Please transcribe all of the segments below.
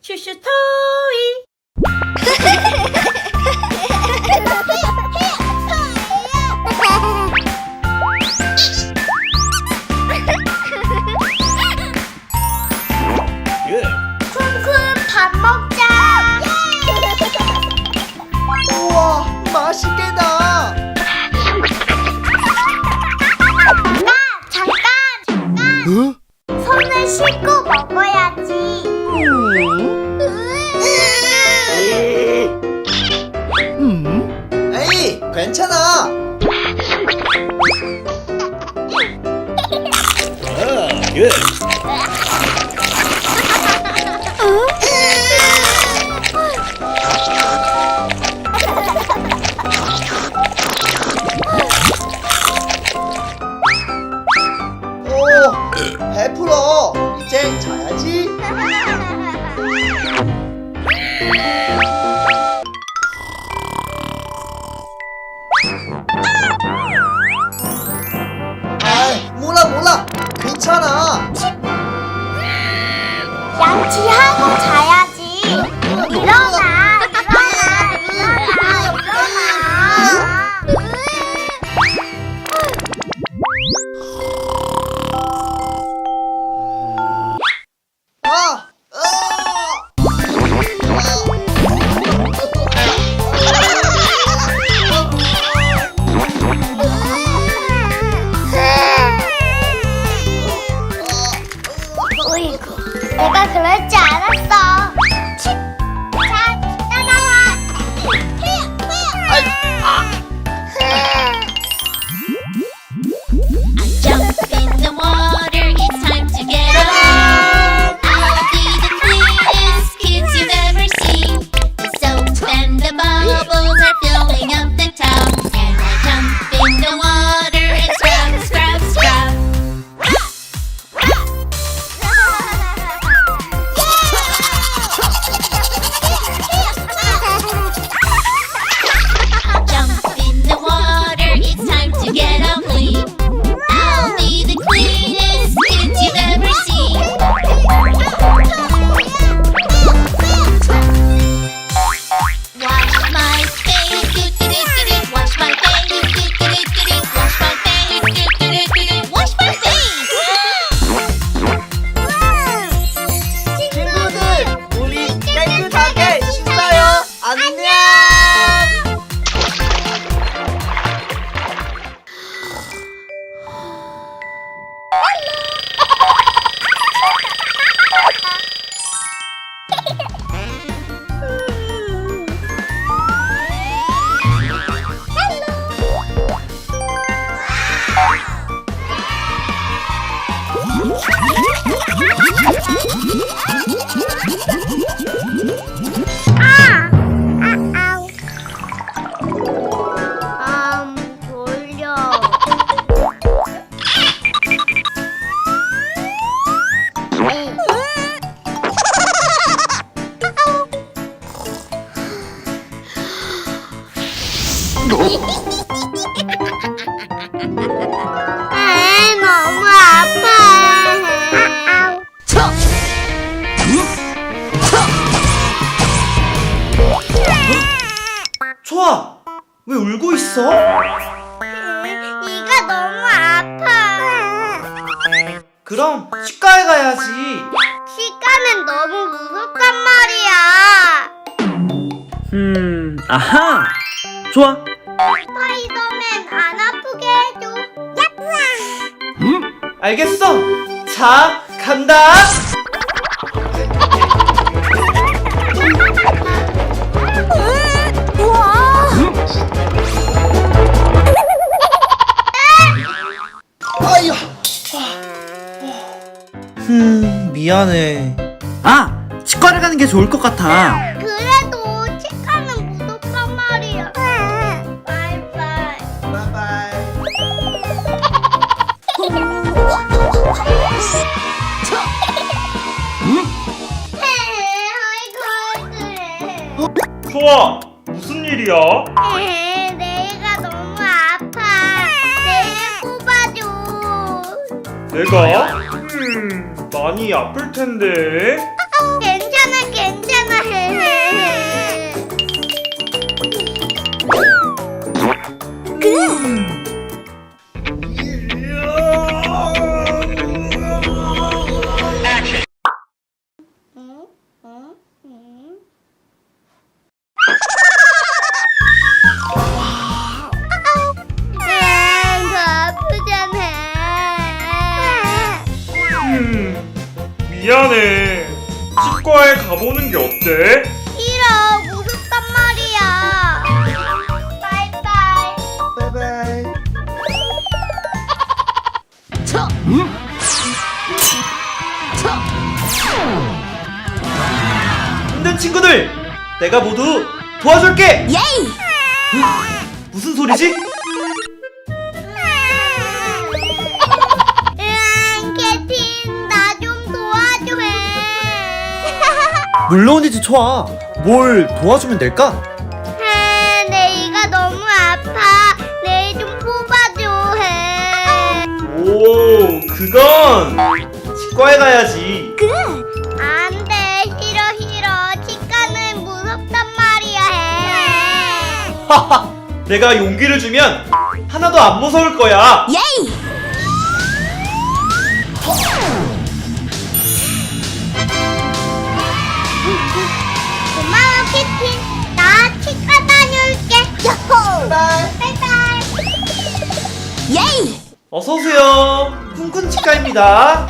去石头。 아이 몰라 몰라. 괜찮아. 양치하고 자 있어? 이가 너무 아파. 그럼 치과에 가야지 시간은 너무 무섭단 말이야. 음, 아하! 좋아! 스파이더맨 안 아프게 해줘. 야쁘아. 알겠어 자 간다 음 미안해 아! 치과를 가는 게 좋을 것 같아. 그래도 치과는 무섭단 말이야. 바이바이. 바이바이 아이고 그래. 좋아 무슨 일이야? 내가 너무 아파. 내일 뽑아줘. 내가? 음 많이 아플 텐데. 친구들, 내가 모두 도와줄게. Yay! 무슨 소리지? 으앙, 캐틴, 나 좀 도와줘. 물론이지 좋아. 뭘 도와주면 될까? 아, 내 이가 너무 아파. 내좀 뽑아줘. 해. 오, 그건 치과에 가야지. 내가 용기를 주면 하나도 안 무서울 거야. Yay! 고마워, 캐틴. 나 치과 다녀올게. 야호! 바이바이. Yay! 어서 오세요. 쿵쿵 치과입니다.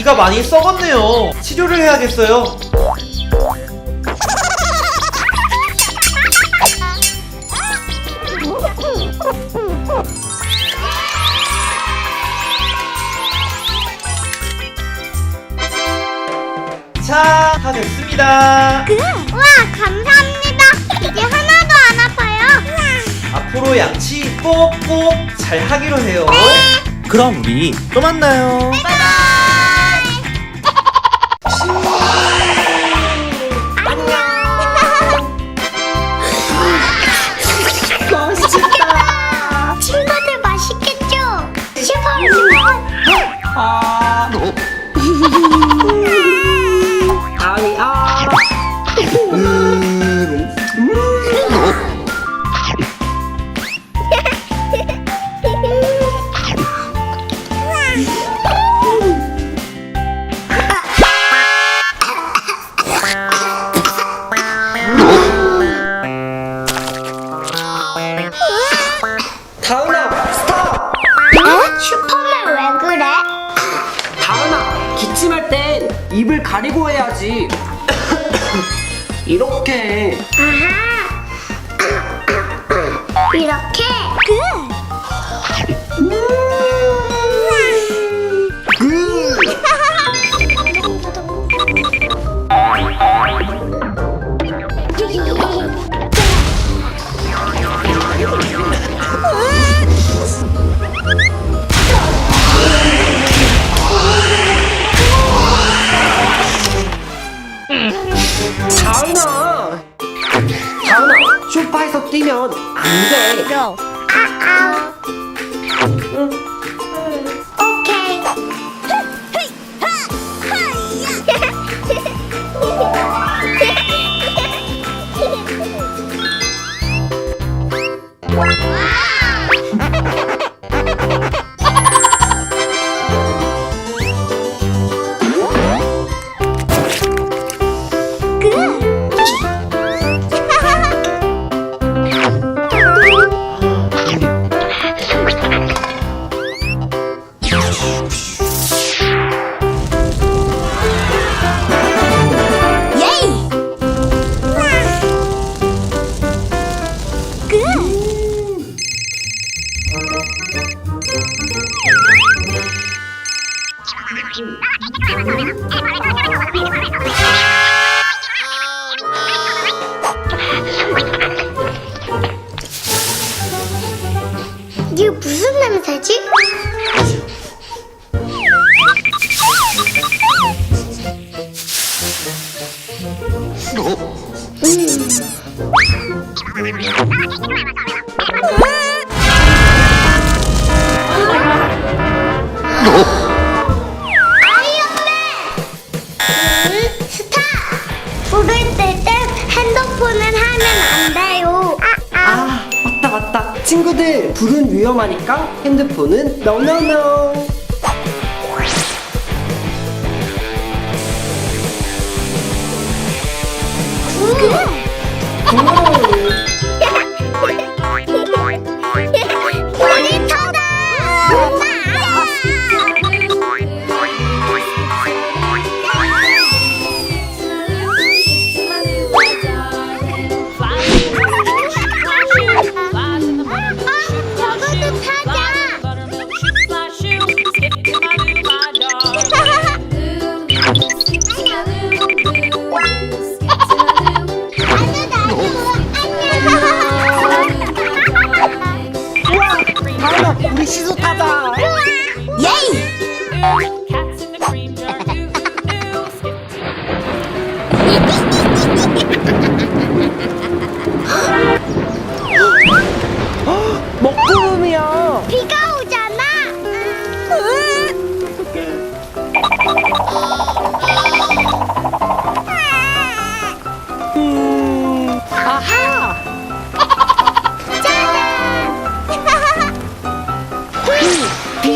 이가 많이 썩었네요. 치료를 해야겠어요. 자, 다 됐습니다. 와, 감사합니다. 이제 하나도 안 아파요. 앞으로 양치 꼭꼭 잘 하기로 해요. 그럼 우리 또 만나요. 맛있겠다. 이렇게. 이렇게? 다 뛰면 안돼 아우. 불은 위험하니까 핸드폰은 NONONO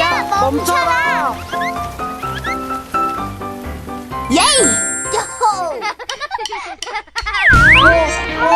ยาผมชราเย้โอ้